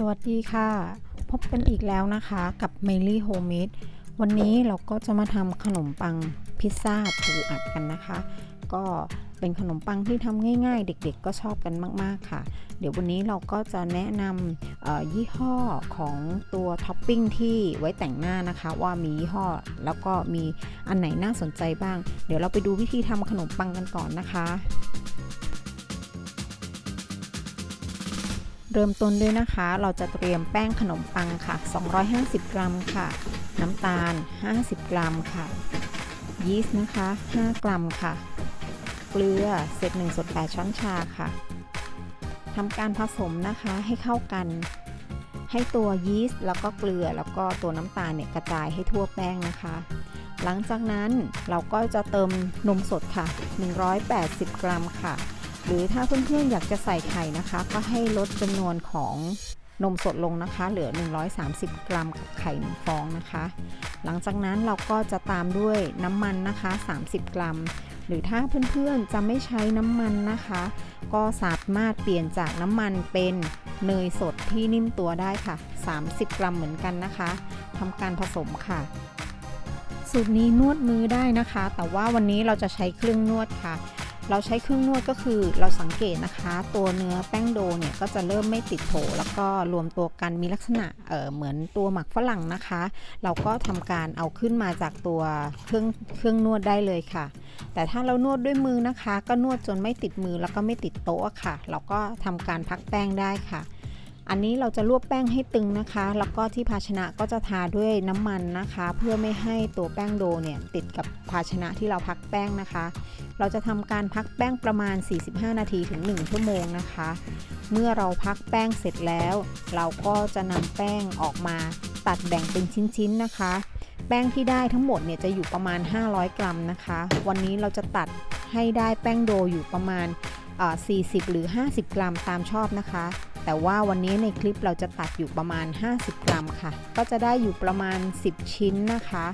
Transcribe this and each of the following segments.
สวัสดีค่ะ พบกันอีกแล้วนะคะกับ m e l y Homemade วันนี้เราก็จะมาทำขนมปังพิซซ่าปูอัดกันนะคะ ก็เป็นขนมปังที่ทำง่าย ๆ เด็กๆ ก็ชอบกันมากๆค่ะ เดี๋ยววันนี้เราก็จะแนะนำยี่ห้อของตัวท็อปปิ้งที่ไว้แต่งหน้านะคะ ว่ามียี่ห้อแล้วก็มีอันไหนน่าสนใจบ้าง เดี๋ยวเราไปดูวิธีทำขนมปังกันก่อนนะคะ เริ่มต้นด้วยนะคะ เราจะเตรียมแป้งขนมปังค่ะ 250 กรัมค่ะ น้ำตาล 50 กรัมค่ะ ยีสต์นะคะ 5 กรัมค่ะ เกลือเศษ1ส่วน8ช้อนชาค่ะทำการผสมนะคะให้เข้ากัน ให้ตัวยีสต์แล้วก็เกลือแล้วก็ตัวน้ำตาลเนี่ยกระจายให้ทั่วแป้งนะคะ หลังจากนั้นเราก็จะเติมนมสดค่ะ 180 กรัมค่ะ หรือถ้าเพื่อนๆอยากจะใส่ไข่นะคะ ก็ให้ลดจำนวนของนมสดลงนะคะ เหลือ 130 กรัมกับไข่หนึ่งฟองนะคะ หลังจากนั้นเราก็จะตามด้วยน้ำมันนะคะ 30 กรัม หรือถ้าเพื่อนๆจะไม่ใช้น้ำมันนะคะ ก็สามารถเปลี่ยนจากน้ำมันเป็นเนยสดที่นิ่มตัวได้ค่ะ 30 กรัมเหมือนกันนะคะทำการผสมค่ะ สูตรนี้นวดมือได้นะคะ แต่ว่าวันนี้เราจะใช้เครื่องนวดค่ะ เราใช้เครื่องนวดก็คือเราสังเกตนะคะ ตัวเนื้อแป้งโดเนี่ยก็จะเริ่มไม่ติดโถแล้วก็รวมตัวกันมีลักษณะเเหมือนตัวหมักฝรั่งนะคะ เราก็ทำการเอาขึ้นมาจากตัวเครื่องเครื่องนวดได้เลยค่ะ แต่ถ้าเรานวดด้วยมือนะคะ ก็นวดจนไม่ติดมือแล้วก็ไม่ติดโต๊ะค่ะ เราก็ทำการพักแป้งได้ค่ะ อันนี้เราจะรวบแป้งให้ตึงนะคะ แล้วก็ที่ภาชนะก็จะทาด้วยน้ำมันนะคะ เพื่อไม่ให้ตัวแป้งโดเนี่ยติดกับภาชนะที่เราพักแป้งนะคะ เราจะทำการพักแป้งประมาณ 45 นาทีถึง 1 ชั่วโมงนะคะ เมื่อเราพักแป้งเสร็จแล้ว เราก็จะนำแป้งออกมาตัดแบ่งเป็นชิ้นๆนะคะ แป้งที่ได้ทั้งหมดเนี่ยจะอยู่ประมาณ 500 กรัมนะคะ วันนี้เราจะตัดให้ได้แป้งโดอยู่ประมาณเอ่อ40 หรือ 50 กรัมตามชอบนะคะ แต่ว่าวันนี้ในคลิปเราจะตัดอยู่ประมาณ 50 กรัมค่ะ ก็จะได้อยู่ประมาณ 10 ชิ้นนะคะ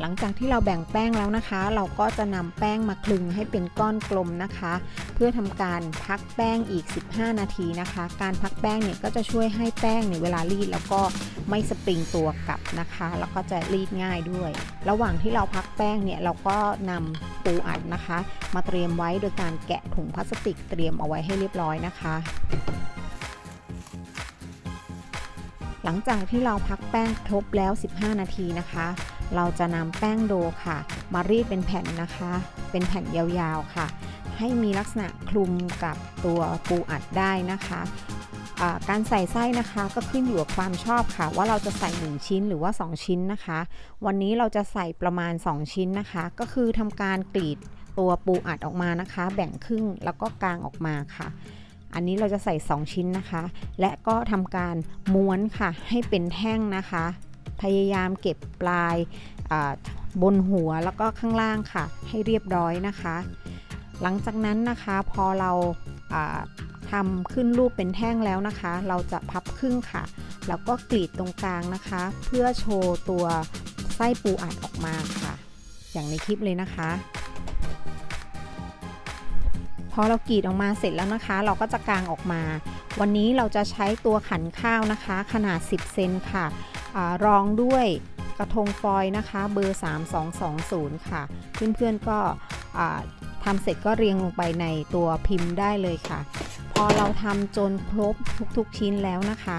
หลังจากที่เราแบ่งแป้งแล้วนะคะ เราก็จะนำแป้งมาคลึงให้เป็นก้อนกลมนะคะ เพื่อทำการพักแป้งอีก 15 นาทีนะคะ การพักแป้งเนี่ยก็จะช่วยให้แป้งในเวลารีดแล้วก็ ไม่สปริงตัวกลับนะคะ แล้วก็จะรีดง่ายด้วย ระหว่างที่เราพักแป้งเนี่ยเราก็นำปูอัดนะคะ มาเตรียมไว้โดยการแกะถุงพลาสติกเตรียมเอาไว้ให้เรียบร้อยนะคะ หลังจากที่เราพักแป้งครบแล้ว 15 นาทีนะคะ เราจะนำแป้งโดค่ะ มารีดเป็นแผ่นนะคะ เป็นแผ่นยาวๆค่ะให้มีลักษณะคลุมกับตัวปูอัดได้นะคะ การใส่ไส้นะคะก็ขึ้นอยู่กับความชอบค่ะ ว่าเราจะใส่ 1 ชิ้นหรือว่า 2 ชิ้นนะคะ วันนี้เราจะใส่ประมาณ 2 ชิ้นนะคะ ก็คือทำการกรีดตัวปูอัดออกมานะคะ แบ่งครึ่งแล้วก็กางออกมาค่ะ อันนี้เราจะใส่ 2 ชิ้นนะคะ และก็ทำการม้วนค่ะ ให้เป็นแท่งนะคะ พยายามเก็บปลายบนหัวแล้วก็ข้างล่างค่ะ ให้เรียบร้อยนะคะ หลังจากนั้นนะคะพอเราอ่า ทำขึ้นรูปเป็นแท่งแล้วนะคะ เราจะพับครึ่งค่ะ แล้วก็กรีดตรงกลางนะคะ เพื่อโชว์ตัวไส้ปูอัดออกมาค่ะ อย่างในคลิปเลยนะคะ พอเรากรีดออกมาเสร็จแล้วนะคะ เราก็จะกางออกมา วันนี้เราจะใช้ตัวขันข้าวนะคะ ขนาด 10 เซนค่ะอรองด้วยกระทงฟอยนะคะ เบอร์ 3220 ค่ะ เพื่อนๆก็อ่าทำเสร็จก็เรียงลงไปในตัวพิมพ์ได้เลยค่ะ อเราทำจนครบทุกๆชิ้นแล้วนะคะ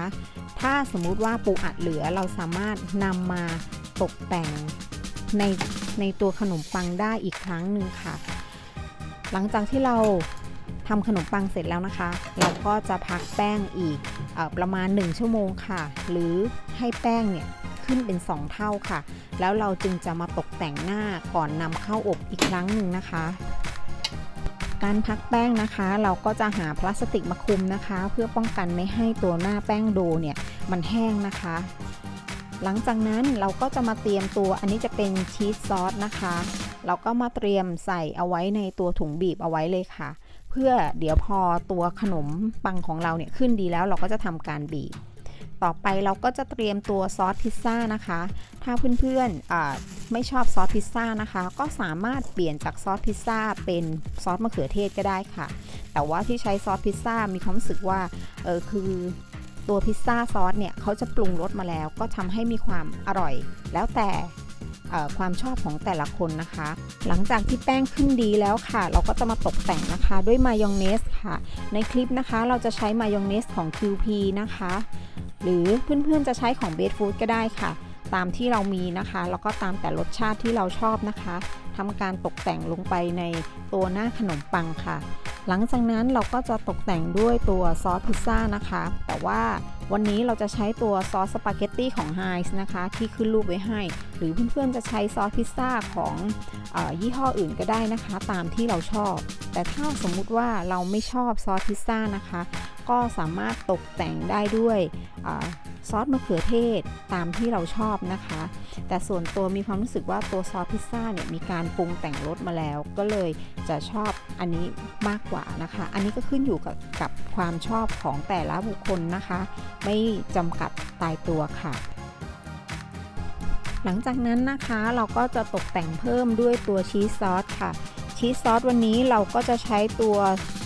ถ้าสมมุติว่าปูอัดเหลือเราสามารถนำมาตกแต่งในในตัวขนมปังได้อีกครั้งหนึ่งค่ะ หลังจากที่เราทำขนมปังเสร็จแล้วนะคะ เราก็จะพักแป้งอีกออประมาณ 1 ชั่วโมงค่ะ หรือให้แป้งเนี่ยขึ้นเป็น 2 เท่าค่ะ แล้วเราจึงจะมาตกแต่งหน้าก่อนนำเข้าอบอีกครั้งหนึ่งนะคะ การพักแป้งนะคะ เราก็จะหาพลาสติกมาคลุมนะคะ เพื่อป้องกันไม่ให้ตัวหน้าแป้งโดเนี่ยมันแห้งนะคะ หลังจากนั้นเราก็จะมาเตรียมตัวอันนี้จะเป็นชีสซอสนะคะ เราก็มาเตรียมใส่เอาไว้ในตัวถุงบีบเอาไว้เลยค่ะ เพื่อเดี๋ยวพอตัวขนมปังของเราเนี่ยขึ้นดีแล้วเราก็จะทำการบีบ ต่อไปเราก็จะเตรียมตัวซอสพิซซ่านะคะ ถ้าเพื่อนๆไม่ชอบซอสพิซซ่านะคะ ก็สามารถเปลี่ยนจากซอสพิซซ่าเป็นซอสมะเขือเทศก็ได้ค่ะ แต่ว่าที่ใช้ซอสพิซซ่ามีความรู้สึกว่าเออคือตัวพิซซ่าซอสเนี่ยเขาจะปรุงรสมาแล้ว ก็ทำให้มีความอร่อย แล้วแต่ความชอบของแต่ละคนนะคะ หลังจากที่แป้งขึ้นดีแล้วค่ะ เราก็จะมาตกแต่งนะคะด้วยมายองเนสค่ะ ในคลิปนะคะเราจะใช้มายองเนสของ QP นะคะ หรือเพื่อนๆจะใช้ของเบสฟู้ดก็ได้ค่ะ ตามที่เรามีนะคะ แล้วก็ตามแต่รสชาติที่เราชอบนะคะทำการตกแต่งลงไปในตัวหน้าขนมปังค่ะ หลังจากนั้นเราก็จะตกแต่งด้วยตัวซอสพิซซ่านะคะ แต่ว่าวันนี้เราจะใช้ตัวซอสสปาเกตตี้ของ Heinz นะคะ ที่ขึ้นรูปไว้ให้ หรือเพื่อนๆจะใช้ซอสพิซซ่าของอยี่ห้ออื่นก็ได้นะคะ ตามที่เราชอบ แต่ถ้าสมมุติว่าเราไม่ชอบซอสพิซซ่านะคะ ก็สามารถตกแต่งได้ด้วยอซอสมะเขือเทศตามที่เราชอบนะคะ แต่ส่วนตัวมีความรู้สึกว่าตัวซอสพิซซ่าเนี่ยมีการปรุงแต่งรสมาแล้ว ก็เลยจะชอบอันนี้มากกว่านะคะ อันนี้ก็ขึ้นอยู่กับกับความชอบของแต่ละบุคคลนะคะ ไม่จำกัดตายตัวค่ะหลังจากนั้นนะคะเราก็จะตกแต่งเพิ่มด้วยตัวชีสซอสค่ะ ชีสซอสวันนี้เราก็จะใช้ตัว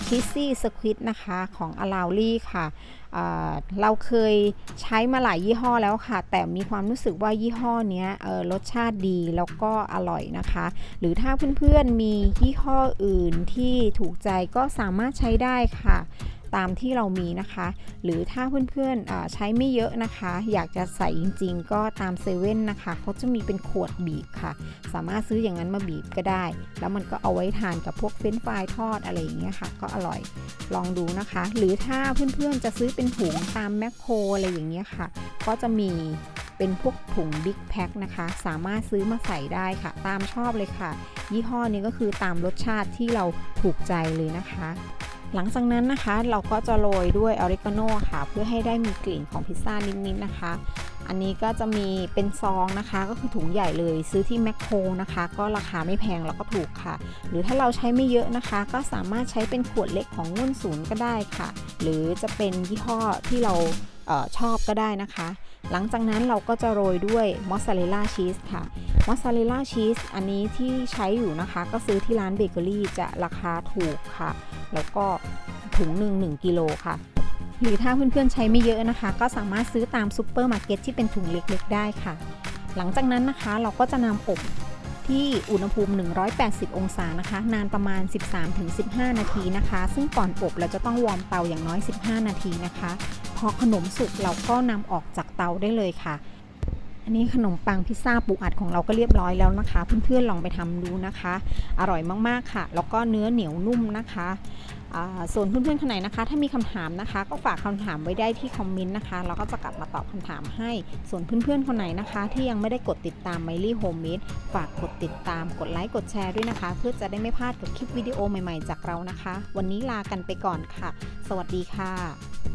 คิสซี่สควิตนะคะของอลาวลี่ค่ะเราเคยใช้มาหลายยี่ห้อแล้วค่ะ แต่มีความรู้สึกว่ายี่ห้อเนี้ยรสชาติดีแล้วก็อร่อยนะคะ หรือถ้าเพื่อนๆมียี่ห้ออื่นที่ถูกใจก็สามารถใช้ได้ค่ะ ตามที่เรามีนะคะ หรือถ้าเพื่อนๆใช้ไม่เยอะนะคะ อยากจะใส่จริง ๆ ก็ตามเซเว่นนะคะเขาจะมีเป็นขวดบีบค่ะ สามารถซื้ออย่างนั้นมาบีบก็ได้ แล้วมันก็เอาไว้ทานกับพวกเฟรนฟรายทอดอะไรอย่างเงี้ยค่ะ ก็อร่อยลองดูนะคะ หรือถ้าเพื่อนๆจะซื้อเป็นถุงตามแมคโครอะไรอย่างเงี้ยค่ะ ก็จะมีเป็นพวกถุงบิ๊กแพ็คนะคะ สามารถซื้อมาใส่ได้ค่ะ ตามชอบเลยค่ะ ยี่ห้อนี้ก็คือตามรสชาติที่เราถูกใจเลยนะคะ หลังจากนั้นนะคะเราก็จะโรยด้วยออริกาโนค่ะ เพื่อให้ได้มีกลิ่นของพิซซ่านิดๆนะคะ อันนี้ก็จะมีเป็นซองนะคะ ก็คือถุงใหญ่เลยซื้อที่แมคโครนะคะ ก็ราคาไม่แพงแล้วก็ถูกค่ะ หรือถ้าเราใช้ไม่เยอะนะคะ ก็สามารถใช้เป็นขวดเล็กของง่วนศูนย์ก็ได้ค่ะ หรือจะเป็นยี่ห้อที่เราเออชอบก็ได้นะคะ หลังจากนั้นเราก็จะโรยด้วยมอสซาเรลล่าชีสค่ะมอสซาเรลล่าชีสอันนี้ที่ใช้อยู่นะคะ ก็ซื้อที่ร้านเบเกอรี่จะราคาถูกค่ะ แล้วก็ถุงหนึ่ง1กิโลค่ะหรือถ้าเพื่อนๆใช้ไม่เยอะนะคะ ก็สามารถซื้อตามซูเปอร์มาร์เก็ตที่เป็นถุงเล็กๆได้ค่ะ หลังจากนั้นนะคะเราก็จะนำอบที่อุณหภูมิ 180 องศานะคะ นานประมาณ 13-15 นาทีนะคะ ซึ่งก่อนอบเราจะต้องวอร์มเตาอย่างน้อย 15 นาทีนะคะ พอขนมสุกเราก็นำออกจากเตาได้เลยค่ะ อันนี้ขนมปังพิซซ่าปูอัดของเราก็เรียบร้อยแล้วนะคะ เพื่อนๆลองไปทำดูนะคะ อร่อยมากๆค่ะ แล้วก็เนื้อเหนียวนุ่มนะคะส่วนเพื่อนๆคนไหนนะคะ ถ้ามีคำถามนะคะ ก็ฝากคำถามไว้ได้ที่คอมเมนต์นะคะเราก็จะกลับมาตอบคำถามให้ ส่วนเพื่อนๆคนไหนนะคะ ที่ยังไม่ได้กดติดตาม m i l y Homemade ฝากกดติดตามกดไลค์กดแชร์ด้วยนะคะ เพื่อจะได้ไม่พลาดกับคลิปวิดีโอใหม่ๆจากเรานะคะ วันนี้ลากันไปก่อนค่ะ สวัสดีค่ะ